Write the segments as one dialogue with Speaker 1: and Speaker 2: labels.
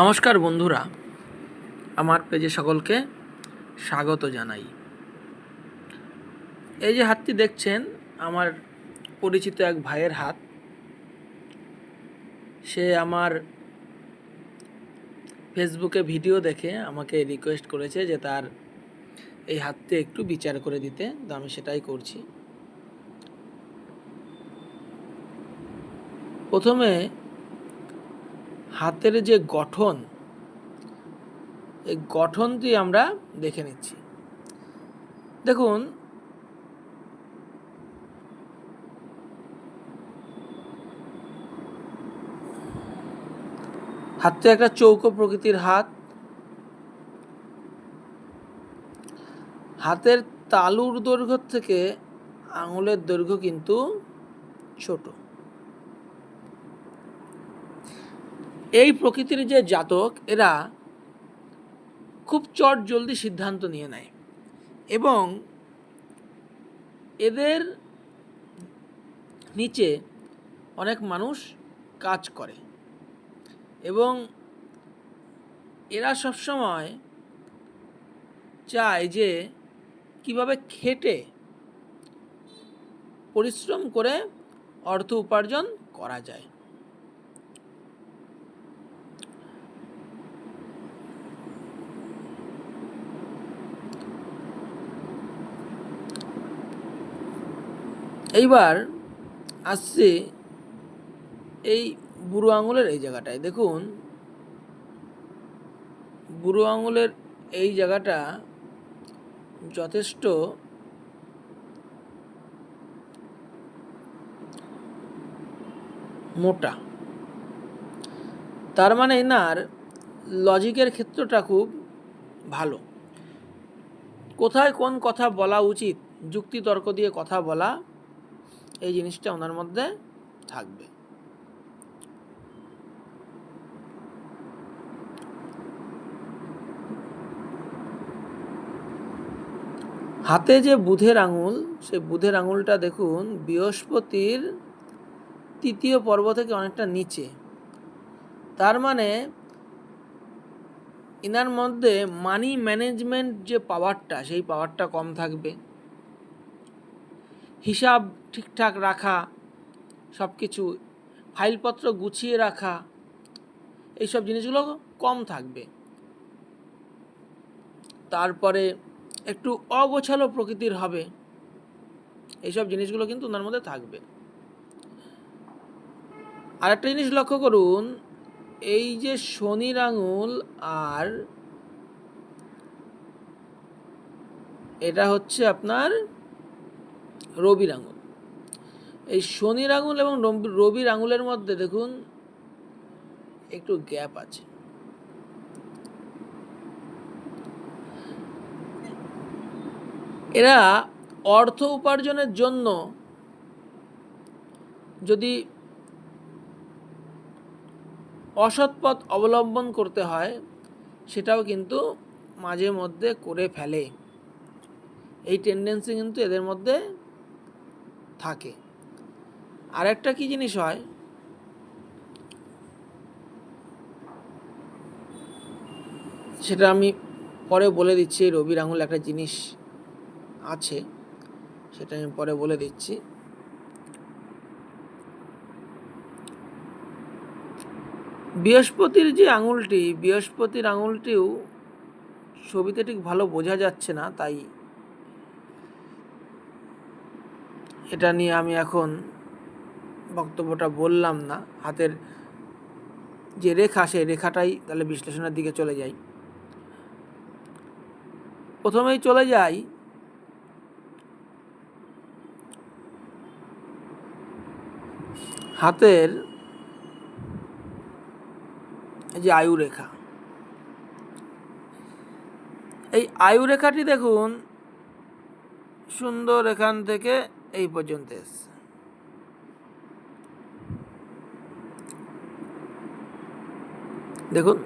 Speaker 1: নমস্কার বন্ধুরা, আমার পেজে সকলকে স্বাগত জানাই। এই যে হাতটি দেখছেন, আমার পরিচিত এক ভাইয়ের হাত। সে আমার ফেসবুকে ভিডিও দেখে আমাকে রিকোয়েস্ট করেছে যে তার এই হাতটি একটু বিচার করে দিতে, তো আমি সেটাই করছি। প্রথমে হাতের যে গঠন, এই গঠনটি আমরা দেখে নিচ্ছি। দেখুন হাতটা একটা চৌকো প্রকৃতির হাত, হাতের তালুর দৈর্ঘ্য থেকে আঙুলের দৈর্ঘ্য কিন্তু ছোট। এই প্রকৃতির যে জাতক, এরা খুব চট জলদি সিদ্ধান্ত নিয়ে নেয়। এবং এদের নিচে অনেক মানুষ কাজ করে। এবং এরা সবসময় চায় যে কীভাবে খেটে পরিশ্রম করে অর্থ উপার্জন করা যায়। এইবার আসছে এই বুড়ো আঙুলের এই জায়গাটায়। দেখুন, বুড়ো আঙুলের এই জায়গাটা যথেষ্ট মোটা। তার মানে এনার লজিকের ক্ষেত্রটা খুব ভালো। কোথায় কোন কথা বলা উচিত যুক্তি তর্ক দিয়ে কথা বলা এই জিনিসটা ওনার মধ্যে থাকবে। হাতে যে বুধের আঙুল, সেই বুধের আঙুলটা দেখুন, বৃহস্পতির তৃতীয় পর্ব থেকে অনেকটা নিচে। তার মানে ইনার মধ্যে মানি ম্যানেজমেন্ট যে পাওয়ারটা সেই পাওয়ারটা কম থাকবে। হিসাব ঠিকঠাক রাখা সব কিছু ফাইলপত্র গুছিয়ে রাখা, এইসব জিনিসগুলো কম থাকবে। তারপরে একটু অগোছালো প্রকৃতির হবে, এইসব জিনিসগুলো কিন্তু ওনার মধ্যে থাকবে। আরেকটা জিনিস লক্ষ্য করুন, এই যে শনির আঙুল আর এটা হচ্ছে আপনার রবির আঙুল। এই শনির আঙুল এবং রবি- রবির আঙুলের মধ্যে দেখুন একটু গ্যাপ আছে। এরা অর্থ উপার্জনের জন্য যদি অসৎ পথ অবলম্বন করতে হয়, সেটাও কিন্তু মাঝে মধ্যে করে ফেলে। এই টেন্ডেন্সি কিন্তু এদের মধ্যে থাকে। আরেকটা কি জিনিস হয়? সেটা আমি পরে বলে দিচ্ছি রবির আঙুল একটা জিনিস আছে, সেটা আমি পরে বলে দিচ্ছি। বৃহস্পতির যে আঙুলটি, বৃহস্পতির আঙুলটিও ছবিতে ঠিক ভালো বোঝা যাচ্ছে না, তাই এটা নিয়ে আমি এখন বক্তব্যটা বললাম না। হাতের যে রেখা, সেই রেখাটাই তাহলে বিশ্লেষণের দিকে চলে যাই। প্রথমেই চলে যাই হাতের যে আয়ু রেখা। এই আয়ু রেখাটি দেখুন, সুন্দর এখান থেকে এই পর্যন্ত এসছে দেখুন,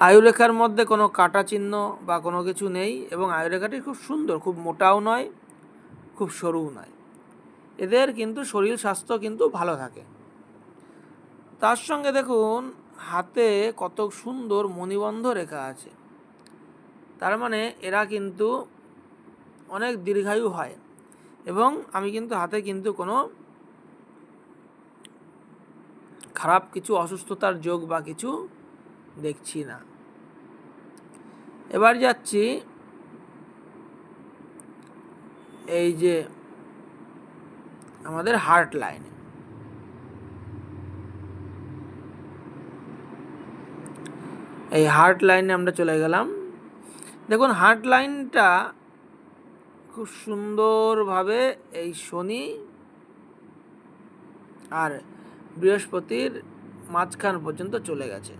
Speaker 1: আয়ুরেখার মধ্যে কোনো কাটা চিহ্ন বা কোনো কিছু নেই এবং আয়ুরেখাটি খুব সুন্দর, খুব মোটাও নয়, খুব সরুও নয়। এদের কিন্তু শরীর স্বাস্থ্য কিন্তু ভালো থাকে। তার সঙ্গে দেখুন, হাতে কত সুন্দর মণিবন্ধ রেখা আছে। তার মানে এরা কিন্তু অনেক দীর্ঘায়ু হয়। এবং আমি কিন্তু হাতে কিন্তু কোনো খারাপ কিছু অসুস্থতার যোগ বা কিছু দেখছি না। এবার যাচ্ছি এই যে আমাদের হার্ট লাইনে এই হার্ট লাইনে আমরা চলে গেলাম। দেখুন হার্ট লাইনটা খুব সুন্দরভাবে এই শনি আর বৃহস্পতির মাঝখান পর্যন্ত চলে গেছে।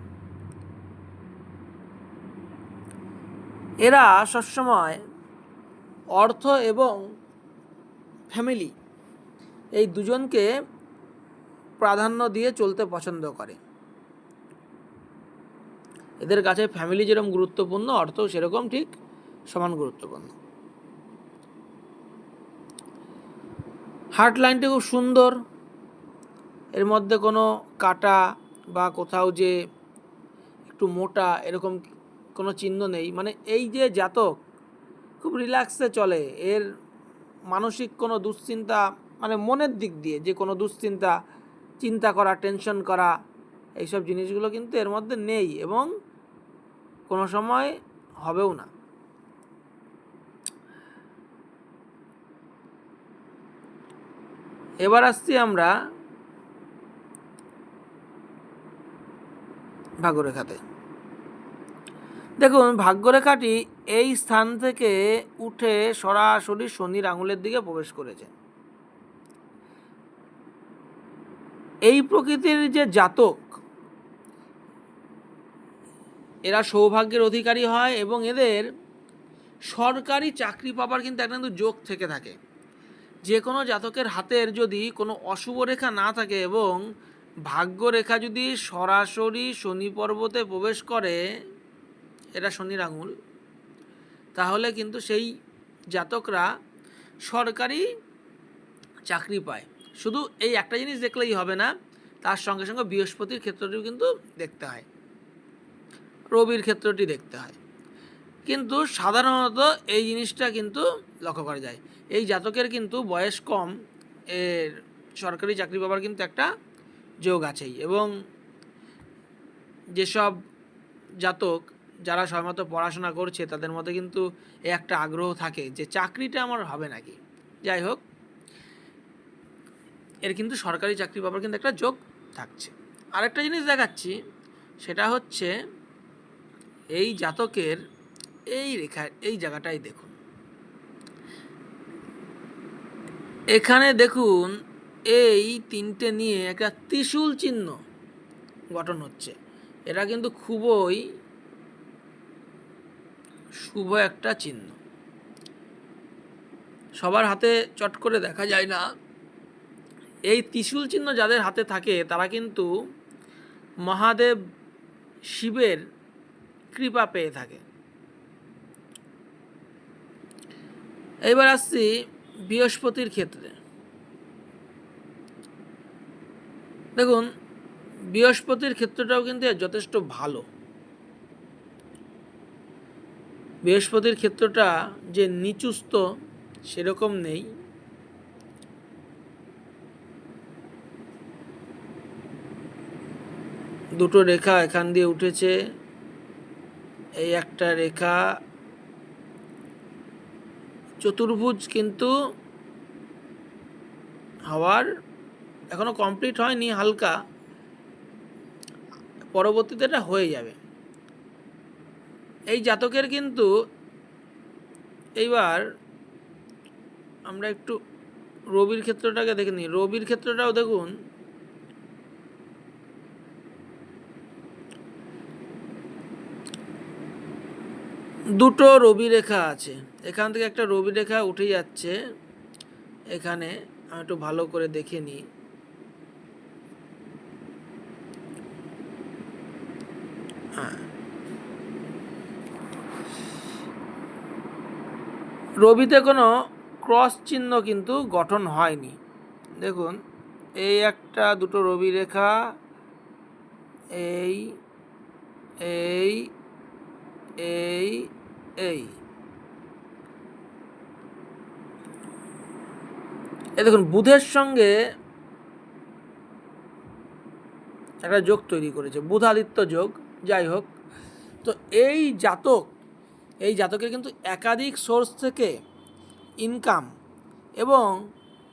Speaker 1: এরা সবসময় অর্থ এবং ফ্যামিলি এই দুজনকে প্রাধান্য দিয়ে চলতে পছন্দ করে। এদের কাছে ফ্যামিলি যেরকম গুরুত্বপূর্ণ অর্থ সেরকম ঠিক, সমান গুরুত্বপূর্ণ। হার্ট লাইনটি খুব সুন্দর। এর মধ্যে কোনো কাটা বা কোথাও যে একটু মোটা এরকম কোনো চিহ্ন নেই। মানে এই যে জাতক খুব রিল্যাক্সে চলে। এর মানসিক কোনো দুশ্চিন্তা মানে মনের দিক দিয়ে যে কোনো দুশ্চিন্তা, চিন্তা করা টেনশন করা, এইসব জিনিসগুলো কিন্তু এর মধ্যে নেই এবং কোনো সময় হবেও না। এবার আসছি আমরা ভাগ্যরেখাতে। দেখুন, ভাগ্যরেখাটি এই স্থান থেকে উঠে সরাসরি শনির আঙুলের দিকে প্রবেশ করেছে। এই প্রকৃতির যে জাতক, এরা সৌভাগ্যের অধিকারী হয় এবং এদের সরকারি চাকরি পাবার কিন্তু একটা কিন্তু যোগ থেকে থাকে। যে কোনো জাতকের হাতের যদি কোনো অশুভ রেখা না থাকে এবং ভাগ্যরেখা যদি সরাসরি শনি পর্বতে প্রবেশ করে, এটা শনির আঙুল, তাহলে কিন্তু সেই জাতকরা সরকারি চাকরি পায়। শুধু এই একটা জিনিস দেখলেই হবে না, তার সঙ্গে সঙ্গে বৃহস্পতির ক্ষেত্রটিও কিন্তু দেখতে হয়, রবির ক্ষেত্রটি দেখতে হয়। কিন্তু সাধারণত এই জিনিসটা কিন্তু লক্ষ্য করা যায়। এই জাতকের কিন্তু বয়স কম, এর সরকারি চাকরি পাবার কিন্তু একটা যোগ আছেই। এবং যেসব জাতক যারা সময়মতো পড়াশোনা করছে, তাদের মধ্যে কিন্তু একটা আগ্রহ থাকে যে চাকরিটা আমার হবে নাকি। যাই হোক, এর কিন্তু সরকারি চাকরি পাবার কিন্তু একটা যোগ থাকছে। আরেকটা জিনিস দেখাচ্ছি, সেটা হচ্ছে এই জাতকের এই রেখা, এই জায়গাটাই দেখুন। এখানে দেখুন, এই তিনটে নিয়ে একটা ত্রিশূল চিহ্ন গঠন হচ্ছে। এটা কিন্তু খুবই শুভ একটা চিহ্ন। সবার হাতে চট করে দেখা যায় না। এই ত্রিশূল চিহ্ন যাদের হাতে থাকে, তারা কিন্তু মহাদেব শিবের কৃপা পেয়ে থাকে। এবার আসছি বৃহস্পতির ক্ষেত্রে। দেখুন, বৃহস্পতির ক্ষেত্রটাও কিন্তু যথেষ্ট ভালো। বৃহস্পতির ক্ষেত্রটা যে নিচুস্ত সেরকম নেই। দুটো রেখা এখান দিয়ে উঠেছে। এই একটা রেখা চতুর্ভুজ কিন্তু হওয়ার এখনও কমপ্লিট হয়নি, হালকা। পরবর্তীতে এটা হয়ে যাবে। এই জাতকের কিন্তু এইবার আমরা একটু রবির ক্ষেত্রটাকে দেখে নিই। রবির ক্ষেত্রটাও দেখুন দুটো রবি রেখা আছে। এখান থেকে একটা রবি রেখা উঠে যাচ্ছে। এখানে আমি একটু ভালো করে দেখে নিই। হ্যাঁ। রবিতে কোনো ক্রস চিহ্ন কিন্তু গঠন হয়নি। দেখুন, এই একটা দুটো রবি রেখা, এই এই এই এই। এই দেখুন, বুধের সঙ্গে একটা যোগ তৈরি করেছে, বুধাদিত্য যোগ, যাই হোক। তো এই জাতক, এই জাতকের কিন্তু একাধিক সোর্স থেকে ইনকাম এবং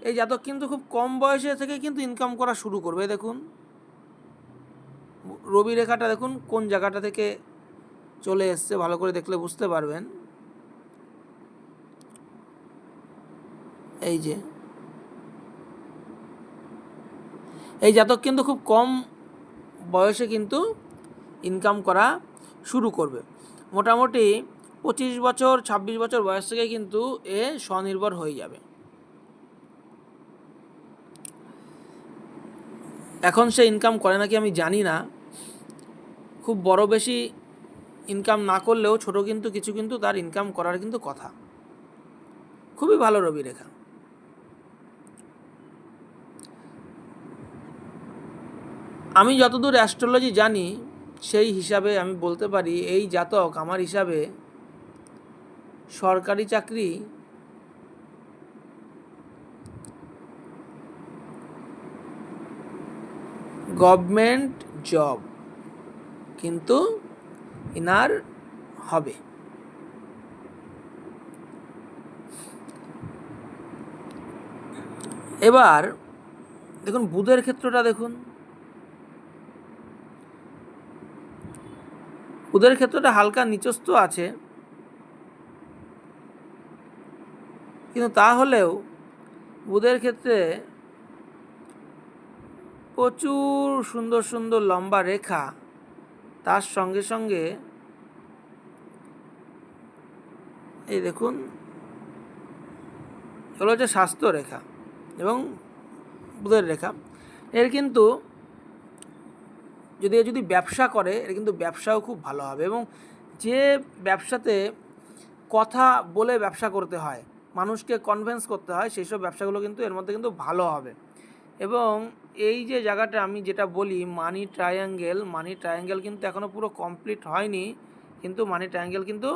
Speaker 1: এই জাতক কিন্তু খুব কম বয়সে থেকে কিন্তু ইনকাম করা শুরু করবে, দেখুন। রবি রেখাটা দেখুন, কোন জায়গাটা থেকে চলে এসছে, ভালো করে দেখলে বুঝতে পারবেন। এই যে। এই জাতক কিন্তু খুব কম বয়সে কিন্তু ইনকাম করা শুরু করবে। মোটামুটি পঁচিশ বছর, ছাব্বিশ বছর বয়স থেকে কিন্তু এ স্বনির্ভর হয়ে যাবে। এখন সে ইনকাম করে নাকি আমি জানি না। খুব বড় বেশি ইনকাম না করলেও ছোট কিন্তু কিছু কিন্তু তার ইনকাম করার কিন্তু কথা। খুবই ভালো রবি রেখা। আমি যতদূর অ্যাস্ট্রোলজি জানি, সেই হিসাবে আমি বলতে পারি, এই জাতক আমার হিসাবে সরকারি চাকরি গভর্নমেন্ট জব কিন্তু ইনার হবে। এবার দেখুন, বুধের ক্ষেত্রটা দেখুন। বুধের ক্ষেত্রটা হালকা নিচস্ত আছে। কিন্তু তাহলেও বুধের ক্ষেত্রে প্রচুর সুন্দর সুন্দর লম্বা রেখা তার সঙ্গে সঙ্গে এই দেখুন এগুলো হচ্ছে স্বাস্থ্য রেখা এবং বুধের রেখা। এর কিন্তু যদি যদি ব্যবসা করে, এর কিন্তু ব্যবসাও খুব ভালো হবে এবং যে ব্যবসাতে কথা বলে ব্যবসা করতে হয়, মানুষকে কনভিন্স করতে হয়, সেই সব ব্যবসাগুলো কিন্তু এর মধ্যে কিন্তু ভালো হবে। এবং এই যে জায়গাটা আমি যেটা বলি, মানি ট্রায়াঙ্গেল মানি ট্রায়াঙ্গেল কিন্তু এখনও পুরো কমপ্লিট হয়নি, কিন্তু মানি ট্রায়াঙ্গেল কিন্তু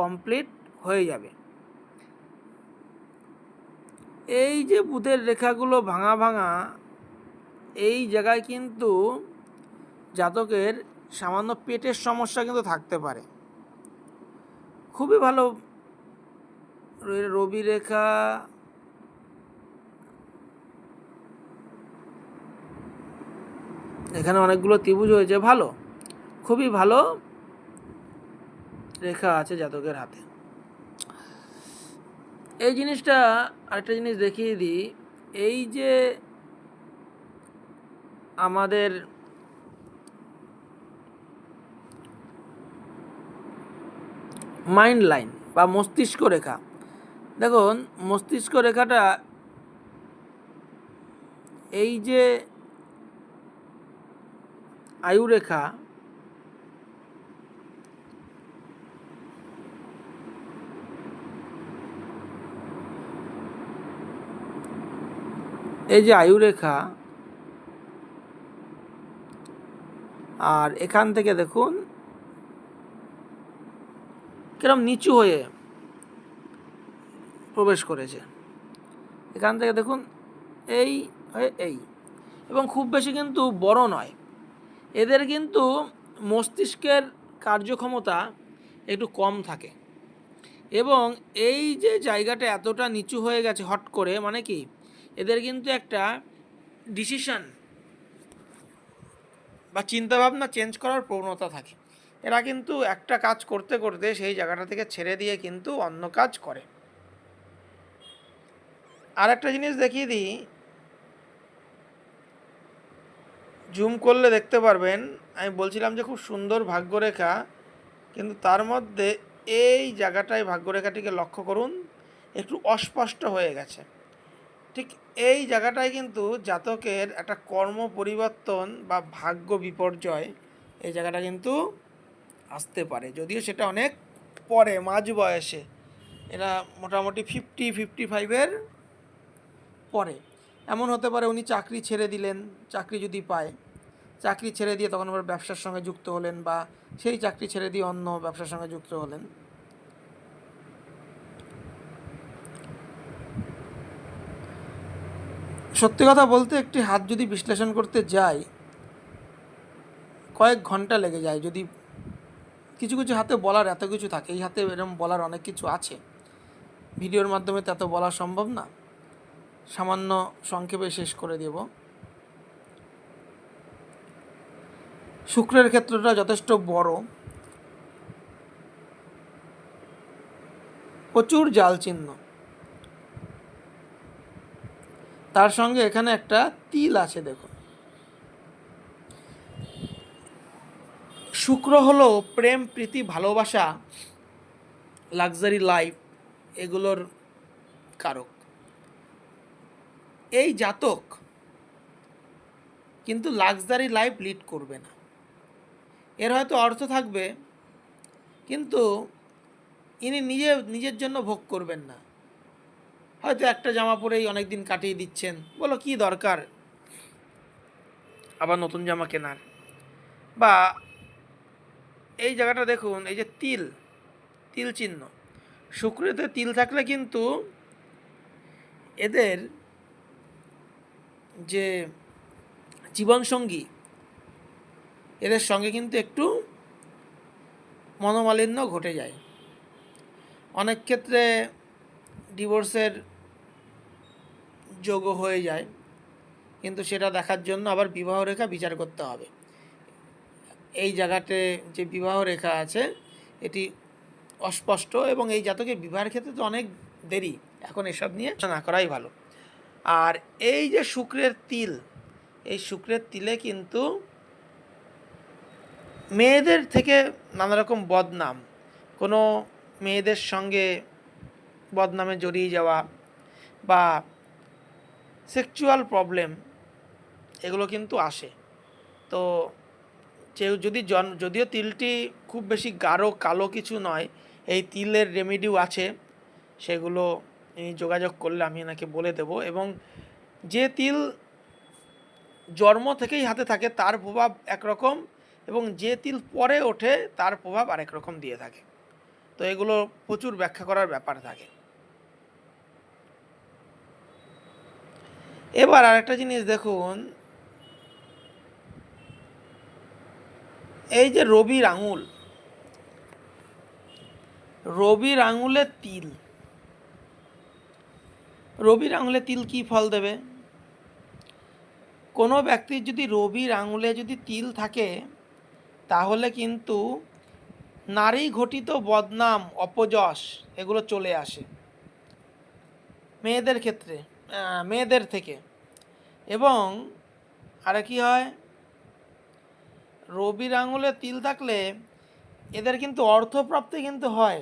Speaker 1: কমপ্লিট হয়ে যাবে। এই যে বুধের রেখাগুলো ভাঙা ভাঙা, এই জায়গায় কিন্তু জাতকের সামান্য পেটের সমস্যা কিন্তু থাকতে পারে। খুবই ভালো রবি রেখা এখানে অনেকগুলো ত্রিভুজ হয়েছে ভালো। খুবই ভালো রেখা আছে জাতকের হাতে। এই জিনিসটা আরেকটা জিনিস দেখিয়ে দিই, এই যে আমাদের মাইন্ড লাইন বা মস্তিষ্ক রেখা। দেখুন, মস্তিষ্ক রেখাটা এই যে আয়ু রেখা এই যে আয়ু রেখা আর এখান থেকে দেখুন, কিরম নিচু হয়ে প্রবেশ করেছে। এখান থেকে দেখুন, এই হয়ে এই। এবং খুব বেশি কিন্তু বড় নয়। এদের কিন্তু মস্তিষ্কের কার্যক্ষমতা একটু কম থাকে। এবং এই যে জায়গাটা এতটা নিচু হয়ে গেছে হট করে মানে কি? এদের কিন্তু একটা ডিসিশন বা চিন্তাভাবনা চেঞ্জ করার প্রবণতা থাকে। এরা কিন্তু একটা কাজ করতে করতে সেই জায়গাটা থেকে ছেড়ে দিয়ে কিন্তু অন্য কাজ করে। আর একটা জিনিস দেখিয়ে দিই জুম করলে দেখতে পারবেন, আমি বলছিলাম যে খুব সুন্দর ভাগ্যরেখা, কিন্তু তার মধ্যে এই জায়গাটায় ভাগ্যরেখাটিকে লক্ষ্য করুন, একটু অস্পষ্ট হয়ে গেছে। ঠিক এই জায়গাটায় কিন্তু জাতকের একটা কর্ম পরিবর্তন বা ভাগ্য বিপর্যয় এই জায়গাটা কিন্তু আসতে পারে। যদিও সেটা অনেক পরে, মাঝ বয়সে, এরা মোটামুটি ফিফটি ফিফটি ফাইভের পরে। এমন হতে পারে উনি চাকরি ছেড়ে দিলেন, চাকরি যদি পায়। চাকরি ছেড়ে দিয়ে তখন আবার ব্যবসার সঙ্গে যুক্ত হলেন বা সেই চাকরি ছেড়ে দিয়ে অন্য ব্যবসার সঙ্গে যুক্ত হলেন। সত্যি কথা বলতে একটি হাত যদি বিশ্লেষণ করতে যাই, কয়েক ঘণ্টা লেগে যায় যদি কিছু কিছু হাতে বলার এত কিছু থাকে। এই হাতে এরকম বলার অনেক কিছু আছে। ভিডিওর মাধ্যমে তো এত বলা সম্ভব না। সামান্য সংক্ষেপে শেষ করে দেব। শুক্রের ক্ষেত্রটা যথেষ্ট বড়। প্রচুর জাল চিহ্ন। তার সঙ্গে এখানে একটা তিল আছে, দেখুন। শুক্র হলো প্রেম, প্রীতি, ভালোবাসা, লাক্সারি লাইফ, এগুলোর কারক। এই জাতক কিন্তু লাক্সারি লাইফ লিড করবে না। এর হয়তো অর্থ থাকবে, কিন্তু ইনি নিজে, নিজের জন্য ভোগ করবেন না। হয়তো একটা জামা পরেই অনেক দিন কাটিয়ে দিচ্ছেন, বলো কি দরকার? আবার নতুন জামা কেনার। বা এই জায়গাটা দেখুন, এই যে তিল তিল চিহ্ন। শুক্রেতে তিল থাকলে কিন্তু এদের যে জীবনসঙ্গী, এদের সঙ্গে কিন্তু একটু মনোমালিন্য ঘটে যায়। অনেক ক্ষেত্রে ডিভোর্সের যোগ্য হয়ে যায়, কিন্তু সেটা দেখার জন্য আবার বিবাহ রেখা বিচার করতে হবে। এই জায়গাতে যে বিবাহ রেখা আছে, এটি অস্পষ্ট এবং এই জাতকের বিবাহের ক্ষেত্রে তো অনেক দেরি। এখন এসব নিয়ে না করাই ভালো। আর এই যে শুক্রের তিল, এই শুক্রের তিলে কিন্তু মেয়েদের থেকে নানা রকম বদনাম। কোনো মেয়েদের সঙ্গে বদনামে জড়িয়ে যাওয়া বা সেক্সুয়াল প্রবলেম, এগুলো কিন্তু আসে। তো কেউ যদি জন, যদিও তিলটি খুব বেশি গাঢ়, কালো কিছু নয়, এই তিলের রেমেডিও আছে, সেগুলো যোগাযোগ করলে আমি এনাকে বলে দেব এবং যে তিল জন্ম থেকেই হাতে থাকে, তার প্রভাব একরকম এবং যে তিল পরে ওঠে, তার প্রভাব আরেক রকম দিয়ে থাকে। তো এগুলো প্রচুর ব্যাখ্যা করার ব্যাপার থাকে। এবার আরেকটা জিনিস দেখুন। এই যে রবির আঙুল, রবির আঙুলে তিল। রবির আঙুলে তিল কি ফল দেবে? কোনো ব্যক্তির যদি রবির আঙুলে যদি তিল থাকে, তাহলে কিন্তু নারী ঘটিত বদনাম, অপযশ এগুলো চলে আসে মেয়েদের ক্ষেত্রে মেয়েদের থেকে। এবং আরে কি হয়? রবির আঙুলে তিল থাকলে এদের কিন্তু অর্থপ্রাপ্তি কিন্তু হয়।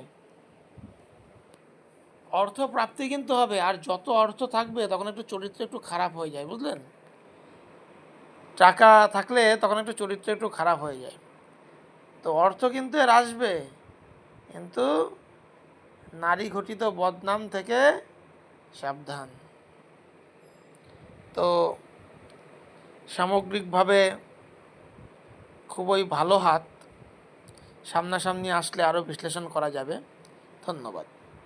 Speaker 1: অর্থপ্রাপ্তি কিন্তু হবে, আর যত অর্থ থাকবে তখন একটু চরিত্র একটু খারাপ হয়ে যায়, বুঝলেন? টাকা থাকলে তখন একটু চরিত্র একটু খারাপ হয়ে যায়। তো অর্থ কিন্তু এর আসবে, কিন্তু নারী ঘটিত বদনাম থেকে সাবধান। তো সামগ্রিকভাবে খুবই ভালো হাত সামনাসামনি আসলে আরও বিশ্লেষণ করা যাবে। ধন্যবাদ।